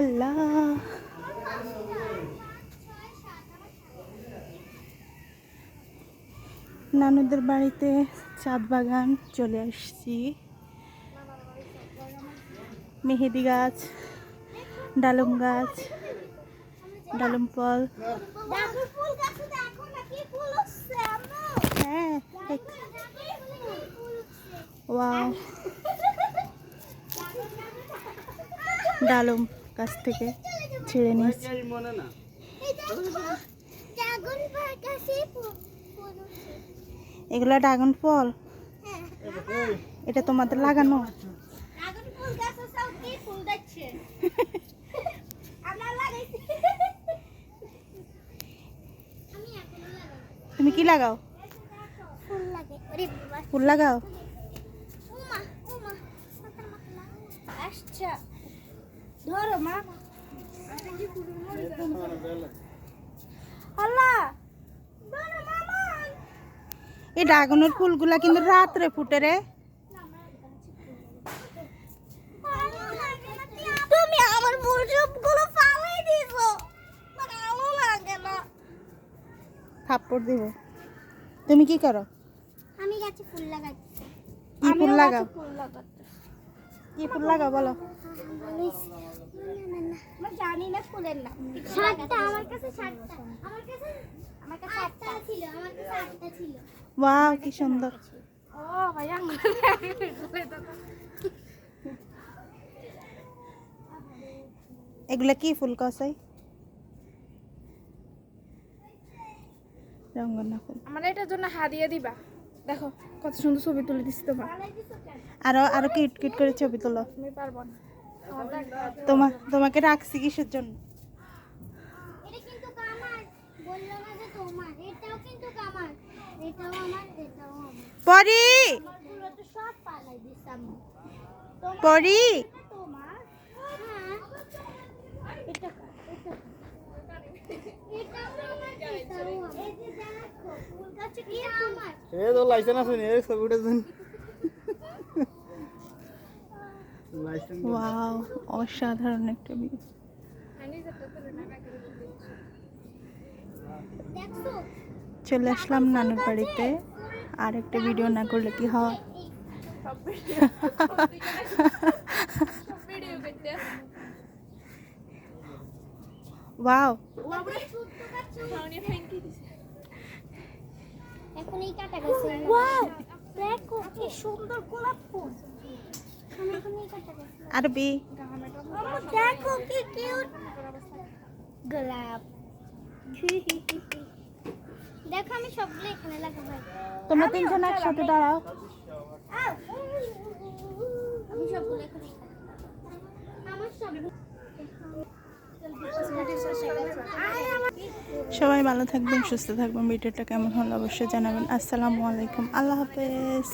আল্লাহ। নানুদের বাড়িতে চাঁদ বাগান চলে আসছি। মেহেদি গাছ, ডালুম গাছ, ডালুম ফল। হ্যাঁ ডালুম গাছ থেকে ছিঁড়ে নিয়েছি এগুলো ড্রাগন ফল হ্যাঁ এটা তোমাদের লাগানো তুমি কি লাগাও ফুল লাগাও আচ্ছা ধরো মা। আল্লাহ। মামা। এই ড্রাগনের ফুলগুলা কিন্তু রাত্রে ফুটে রে। তুমি আমার ফুল সবগুলো ফালাই দিছো ভালো লাগে না। থাপ্পড় দিব। তুমি কি করো? আমি গাছে ফুল লাগাচ্ছি কি ফুল লাগাও? কি ফুল লাগাও বলো। না ফুলের নাম আমার কাছে আমার কাছে আমার কাছে আটটা ছিল আমার কাছে আটটা ছিল। ওয়াও কি সুন্দর। ও ভাইয়া এগুলা কি ফুল কসাই রঙ্গনা ফুল। আমার এটার জন্য হাদিয়া দিবা। দেখো কত সুন্দর ছবি তুলে দিছি তোমার। আরও আরও কিট কিট করে ছবি তোলো। তুমি পারব না। তোমার তোমাকে রাখছি কিসের জন্য? এটা কিন্তু কামার বলল না যে তোমার। এটাও কিন্তু কামার এটাও আমার এটাও আমার। পরি! হ্যাঁ। এ তো লাইসেন্স আছে নি এই ছবিটা দেন লাইসেন্স ওয়াও অসাধারণ একটা ভিউ চলে আসলাম নানুর বাড়িতে। আর একটা ভিডিও না করলে কি হয়? ওয়াও এখন এই কাটা গেছে ওয়াও দেখো কি সুন্দর গোলাপ ফুল আমি এখন এই কাটা গেছে আরবি দেখো কি কিউট গোলাপ। দেখো আমি সবগুলো এখানে লাগাবো তোমরা তিনজন একসাথে দাঁড়াও। আমি সবগুলো এখানে আমার সবগুলো সবাই ভালো থাকবেন সুস্থ থাকবেন। ভিডিওটা কেমন হলো অবশ্যই জানাবেন। আসসালামু আলাইকুম। আল্লাহ হাফেজ।